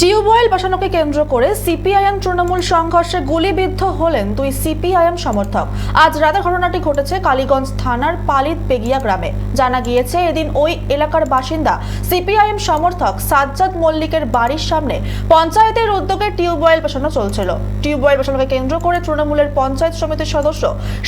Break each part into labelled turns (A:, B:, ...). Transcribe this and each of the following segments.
A: Tubewell বসানোকে কেন্দ্র করে CPIM Trinamool সংঘর্ষে গুলিবিদ্ধ হলেন দুই সিপিআইএম সমর্থক। আজ রাতে ঘটনাটি ঘটেছে কালীগঞ্জ থানার পালিত পেগিয়া গ্রামে। জানা গিয়েছে, এদিন ওই এলাকার বাসিন্দা সিপিআইএম সমর্থক সাজ্জাদ মল্লিকের বাড়ির সামনে পঞ্চায়েতের উদ্যোগে টিউবওয়েল বসানো চলছিল। টিউবওয়েল বসানোকে কেন্দ্র করে তৃণমূলের পঞ্চায়েত সমিতির সদস্য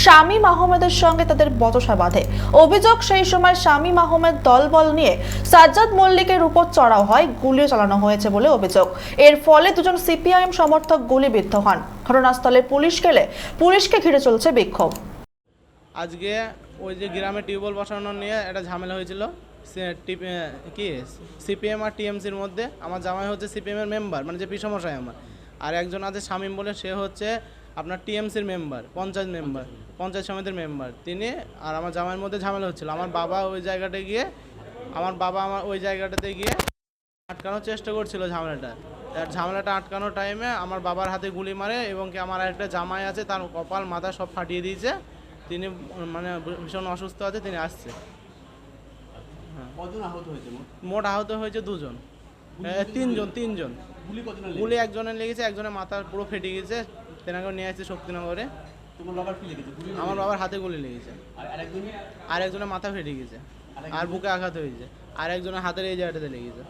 A: শামীম আহমেদের সঙ্গে তাদের বচসা বাঁধে। অভিযোগ, সেই সময় শামীম আহমেদ দলবল নিয়ে সাজ্জাদ মল্লিকের উপর চড়াও হয়, গুলিও চালানো হয়েছে বলে অভিযোগ। এর ফলে দুজন সিপিআইএম সমর্থক গুলিবিদ্ধ হন। ঘটনাস্থলে পুলিশ গেলে পুলিশকে ঘিরে চলছে বিক্ষোভ।
B: আজকে ওই যে গ্রামে টিউবওয়েল বসানো নিয়ে একটা ঝামেলা হয়েছিল। কি? সিপিএম আর টিএমসির মধ্যে। আমার জামাই হচ্ছে সিপিএম এর মেম্বার মানে যে পিসমশাই আমার। আর একজন আছে শামীম বলে, সে হচ্ছে আপনার টিএমসির মেম্বার পঞ্চায়েত মেম্বার পঞ্চায়েত সমিতির মেম্বার তিনি আর আমার জামাইয়ের মধ্যে ঝামেলা হচ্ছিল। আমার বাবা ওই জায়গাটায় গিয়ে, আমার বাবা আমার ওই জায়গাটাতে গিয়ে আটকানোর চেষ্টা করছিল ঝামেলাটা। আর ঝামেলাটা আটকানোর টাইমে আমার বাবার হাতে গুলি মারে এবং কি আমার একটা জামাই আছে তার কপাল মাথা সব ফাটিয়ে দিয়েছে। তিনি মানে ভীষণ অসুস্থ আছে তিনি আসছে।
C: হয়েছে মোট?
B: আহত হয়েছে দুজন। তিনজন তিনজন।
C: গুলি
B: একজনের লেগেছে একজনের মাথা পুরো ফেটে গেছে তেনাকে নিয়ে আসছে শক্তিনগরে। আমার বাবার হাতে গুলি লেগেছে।
C: আর
B: একজনের মাথা ফেটে গেছে। আর বুকে আঘাত হয়েছে। আর একজনের হাতের এই জায়গাটাতে লেগেছে।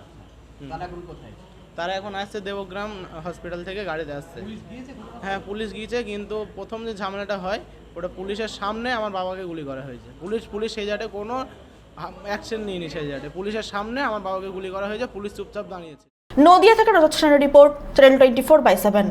C: তারা এখন কোথায়?
B: তারা এখন আসছে দেবগ্রাম হসপিটাল থেকে গাড়িতে আসছে? হ্যাঁ পুলিশ গিয়েছে কিন্তু প্রথম যে ঝামেলাটা হয় ওটা পুলিশের সামনে আমার বাবাকে গুলি করা হয়েছে। পুলিশ পুলিশ সেই জায়গায় কোনো অ্যাকশন নিয়নি সেই জায়গায় পুলিশের সামনে আমার বাবাকে গুলি করা হয়েছে পুলিশ চুপচাপ দাঁড়িয়েছে।
A: নদিয়া থেকে সেনের report train twenty four by seven.